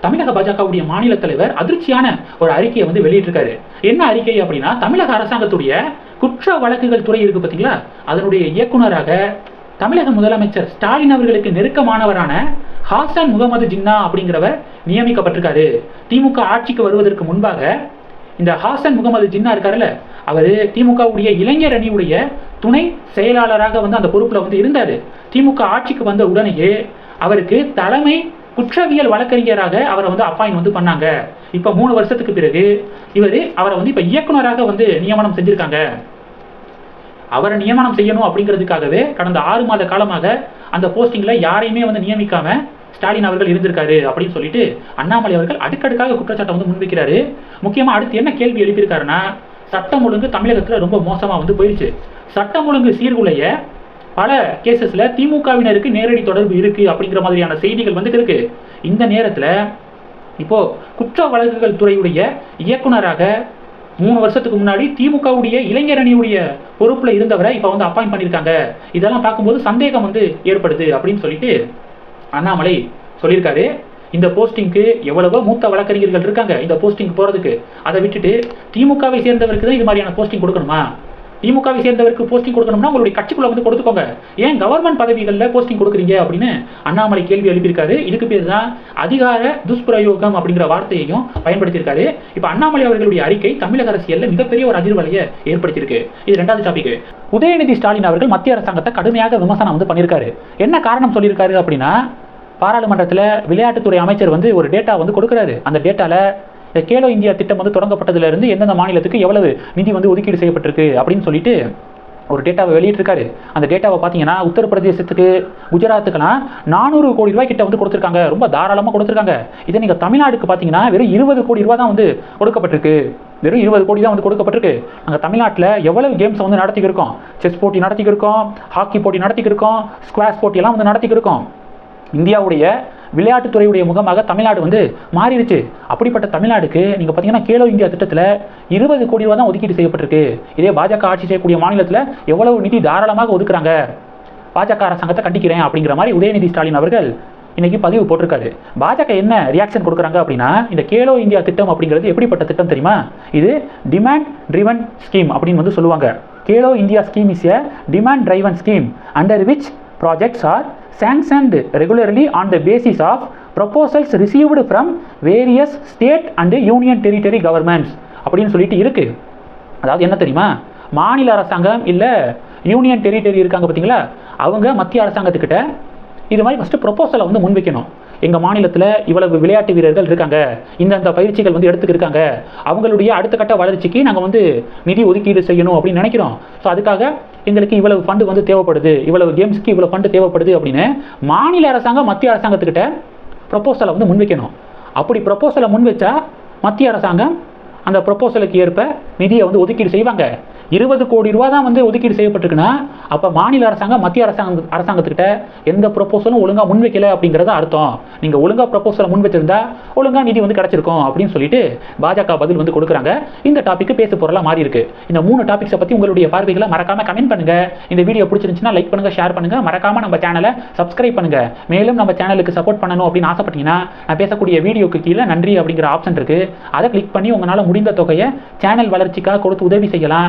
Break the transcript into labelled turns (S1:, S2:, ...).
S1: தமிழக பாஜகவுடைய மாநில தலைவர் அதிர்ச்சியான ஒரு அறிக்கையை வந்து வெளியிட்டிருக்காரு. என்ன அறிக்கை அப்படின்னா தமிழக அரசாங்கத்துடைய குற்ற வழக்குகள் துறை இருக்கு பார்த்தீங்களா அதனுடைய இயக்குனராக தமிழக முதலமைச்சர் ஸ்டாலின் அவர்களுக்கு நெருக்கமானவரான ஹாசன் முகமது ஜின்னா அப்படிங்கிறவர் நியமிக்கப்பட்டிருக்காரு. திமுக ஆட்சிக்கு வருவதற்கு முன்பாக இந்த ஹாசன் முகமது ஜின்னா இருக்காருல்ல அவர் திமுகவுடைய இளைஞர் அணியுடைய துணை செயலாளராக வந்து அந்த பொறுப்பில் வந்து இருந்தார். திமுக ஆட்சிக்கு வந்த உடனேயே அவருக்கு தலைமை குற்றவியல் வழக்கறிஞராக அவரை வந்து அப்பாயின் வந்து பண்ணாங்க. இப்போ மூணு வருஷத்துக்கு பிறகு இவர் அவரை வந்து இப்போ இயக்குனராக வந்து நியமனம் செஞ்சிருக்காங்க. அவரை நியமனம் செய்யணும் அப்படிங்கிறதுக்காகவே கடந்த ஆறு மாத காலமாக அந்த போஸ்டிங்ல யாரையுமே வந்து நியமிக்காம ஸ்டாலின் அவர்கள் இருந்திருக்காரு அப்படின்னு சொல்லிட்டு அண்ணாமலை அவர்கள் அடுக்கடுக்காக குற்றச்சாட்டை வந்து முன்வைக்கிறாரு. முக்கியமா அடுத்து என்ன கேள்வி எழுப்பியிருக்காருன்னா சட்டம் ஒழுங்கு தமிழகத்துல ரொம்ப மோசமா வந்து போயிடுச்சு சட்டம் ஒழுங்கு சீர்குலைய பல கேசஸ்ல திமுகவினருக்கு நேரடி தொடர்பு இருக்கு அப்படிங்கிற மாதிரியான செய்திகள் வந்துட்டு இருக்கு. இந்த நேரத்துல இப்போ குற்ற வழக்குகள் துறையுடைய இயக்குனராக மூணு வருஷத்துக்கு முன்னாடி திமுகவுடைய இளைஞர் அணியுடைய பொறுப்புல இருந்தவரை இப்போ வந்து அப்பாயிண்ட் பண்ணியிருக்காங்க இதெல்லாம் பார்க்கும்போது சந்தேகம் வந்து ஏற்படுது அப்படின்னு சொல்லிட்டு அண்ணாமலை சொல்லியிருக்காரு. இந்த போஸ்டிங்க்கு எவ்வளவோ மூத்த வழக்கறிஞர்கள் இருக்காங்க இந்த போஸ்டிங் போறதுக்கு. அதை விட்டுட்டு திமுகவை சேர்ந்தவருக்கு தான் இது மாதிரியான போஸ்டிங் கொடுக்கணுமா? திமுகவை சேர்ந்தவருக்கு போஸ்டிங் கொடுக்கணும்னா உங்களுடைய கட்சிக்குள்ள வந்து கொடுத்துக்கோங்க. ஏன் கவர்மெண்ட் பதவிகளில் போஸ்டிங் கொடுக்குறீங்க அப்படின்னு அண்ணாமலை கேள்வி எழுப்பியிருக்காரு. இதுக்கு பேர் தான் அதிகார துஷ்பிரயோகம் அப்படிங்கிற வார்த்தையையும் பயன்படுத்தியிருக்காரு. இப்போ அண்ணாமலை அவர்களுடைய அறிக்கை தமிழக அரசியலில் மிகப்பெரிய ஒரு அதிர்வலையை ஏற்படுத்தியிருக்கு. இது ரெண்டாவது டாபிக் உதயநிதி ஸ்டாலின் அவர்கள் மத்திய அரசாங்கத்தை கடுமையாக விமர்சனம் வந்து பண்ணியிருக்காரு. என்ன காரணம் சொல்லியிருக்காரு அப்படின்னா பாராளுமன்றத்தில் விளையாட்டுத்துறை அமைச்சர் வந்து ஒரு டேட்டா வந்து கொடுக்குறாரு. அந்த டேட்டாவில் இந்த கேலோ இந்தியா திட்டம் வந்து தொடங்கப்பட்டதுலேருந்து எந்தெந்த மாநிலத்துக்கு எவ்வளவு நிதி வந்து ஒதுக்கீடு செய்யப்பட்டிருக்கு அப்படின்னு சொல்லிட்டு ஒரு டேட்டாவை வெளியிட்டிருக்காரு. அந்த டேட்டாவை பார்த்தீங்கன்னா உத்தரப்பிரதேசத்துக்கு குஜராத்துக்குலாம் நானூறு கோடி ரூபாய் கிட்ட வந்து கொடுத்துருக்காங்க. ரொம்ப தாராளமாக கொடுத்துருக்காங்க. இதே நீங்கள் தமிழ்நாடுக்கு பார்த்தீங்கன்னா வெறும் இருபது கோடி ரூபா தான் வந்து கொடுக்கப்பட்டிருக்கு. வெறும் இருபது கோடி தான் வந்து கொடுக்கப்பட்டிருக்கு. நாங்கள் தமிழ்நாட்டில் எவ்வளவு கேம்ஸ் வந்து நடத்திக்கிருக்கோம்? செஸ் போட்டி நடத்திக்கிருக்கோம் ஹாக்கி போட்டி நடத்திக்கிருக்கோம் ஸ்குவாஷ் போட்டியெல்லாம் வந்து நடத்திக்கிருக்கோம். இந்தியாவுடைய விளையாட்டுத்துறையுடைய முகமாக தமிழ்நாடு வந்து மாறிடுச்சு. அப்படிப்பட்ட தமிழ்நாடுக்கு நீங்கள் பார்த்தீங்கன்னா கேலோ இந்தியா திட்டத்தில் இருபது கோடி ரூபா தான் ஒதுக்கீடு செய்யப்பட்டிருக்கு. இதே பாஜக ஆட்சி செய்யக்கூடிய மாநிலத்தில் எவ்வளவு நிதி தாராளமாக ஒதுக்குறாங்க? பாஜக அரசாங்கத்தை கண்டிக்கிறேன் அப்படிங்கிற மாதிரி உதயநிதி ஸ்டாலின் அவர்கள் இன்றைக்கி பதிவு போட்டிருக்காரு. பாஜக என்ன ரியாக்ஷன் கொடுக்குறாங்க அப்படின்னா இந்த கேலோ இந்தியா திட்டம் அப்படிங்கிறது எப்படிப்பட்ட திட்டம் தெரியுமா? இது டிமாண்ட் ட்ரிவன் ஸ்கீம் அப்படின்னு வந்து சொல்லுவாங்க. Khelo India scheme is a demand driven scheme under which projects are sanctioned regularly on the basis of proposals received from various state and union territory governments அப்படின்னு சொல்லிட்டு இருக்கு அதாவது என்ன தெரியுமா மாநில அரசாங்கம் இல்லை யூனியன் டெரிட்டரி இருக்காங்க பார்த்தீங்களா அவங்க மத்திய அரசாங்கத்துக்கிட்ட இது மாதிரி ஃபஸ்ட்டு ப்ரொப்போசலை வந்து முன்வைக்கணும். எங்கள் மாநிலத்தில் இவ்வளவு விளையாட்டு வீரர்கள் இருக்காங்க இந்தந்த பயிற்சிகள் வந்து எடுத்துக்கிருக்காங்க அவங்களுடைய அடுத்த கட்ட வளர்ச்சிக்கு நாங்கள் வந்து நிதி ஒதுக்கீடு செய்யணும் அப்படின்னு நினைக்கிறோம். ஸோ அதுக்காக எங்களுக்கு இவ்வளவு ஃபண்டு வந்து தேவைப்படுது இவ்வளவு கேம்ஸ்க்கு இவ்வளோ ஃபண்டு தேவைப்படுது அப்படின்னு மாநில அரசாங்கம் மத்திய அரசாங்கத்துக்கிட்ட ப்ரொப்போசலை வந்து முன்வைக்கணும். அப்படி ப்ரொப்போசலை முன்வைச்சா மத்திய அரசாங்கம் அந்த ப்ரொப்போசலுக்கு ஏற்ப நிதியை வந்து ஒதுக்கீடு செய்வாங்க. இருபது கோடி ரூபா தான் வந்து ஒதுக்கீடு செய்யப்பட்டிருக்குன்னா அப்போ மாநில அரசாங்கம் மத்திய அரசாங்க அரசாங்கத்துக்கிட்ட எந்த ப்ரொப்போசலும் ஒழுங்காக முன்வைக்கல அப்படிங்கிறத அர்த்தம். நீங்கள் ஒழுங்காக ப்ரொப்போசலை முன் வச்சிருந்தா ஒழுங்காக நிதி வந்து கிடச்சிருக்கும் அப்படின்னு சொல்லிட்டு பாஜக பதில் வந்து கொடுக்குறாங்க. இந்த டாபிக் பேச பொருளாக மாறி இருக்கு. இந்த மூணு டாபிக்ஸை பற்றி உங்களுடைய பார்வைகளை மறக்காம கமெண்ட் பண்ணுங்க. இந்த வீடியோ பிடிச்சிருந்துச்சுன்னா லைக் பண்ணுங்க ஷேர் பண்ணுங்க. மறக்காம நம்ம சேனலை சப்ஸ்கிரைப் பண்ணுங்க. மேலும் நம்ம சேனலுக்கு சப்போர்ட் பண்ணணும் அப்படின்னு ஆசைப்பட்டீங்கன்னா நான் பேசக்கூடிய வீடியோக்கு கீழே நன்றி அப்படிங்கிற ஆப்ஷன் இருக்கு. அதை கிளிக் பண்ணி உங்களால் முடிந்த தொகையை சேனல் வளர்ச்சிக்காக கொடுத்து உதவி செய்யலாம்.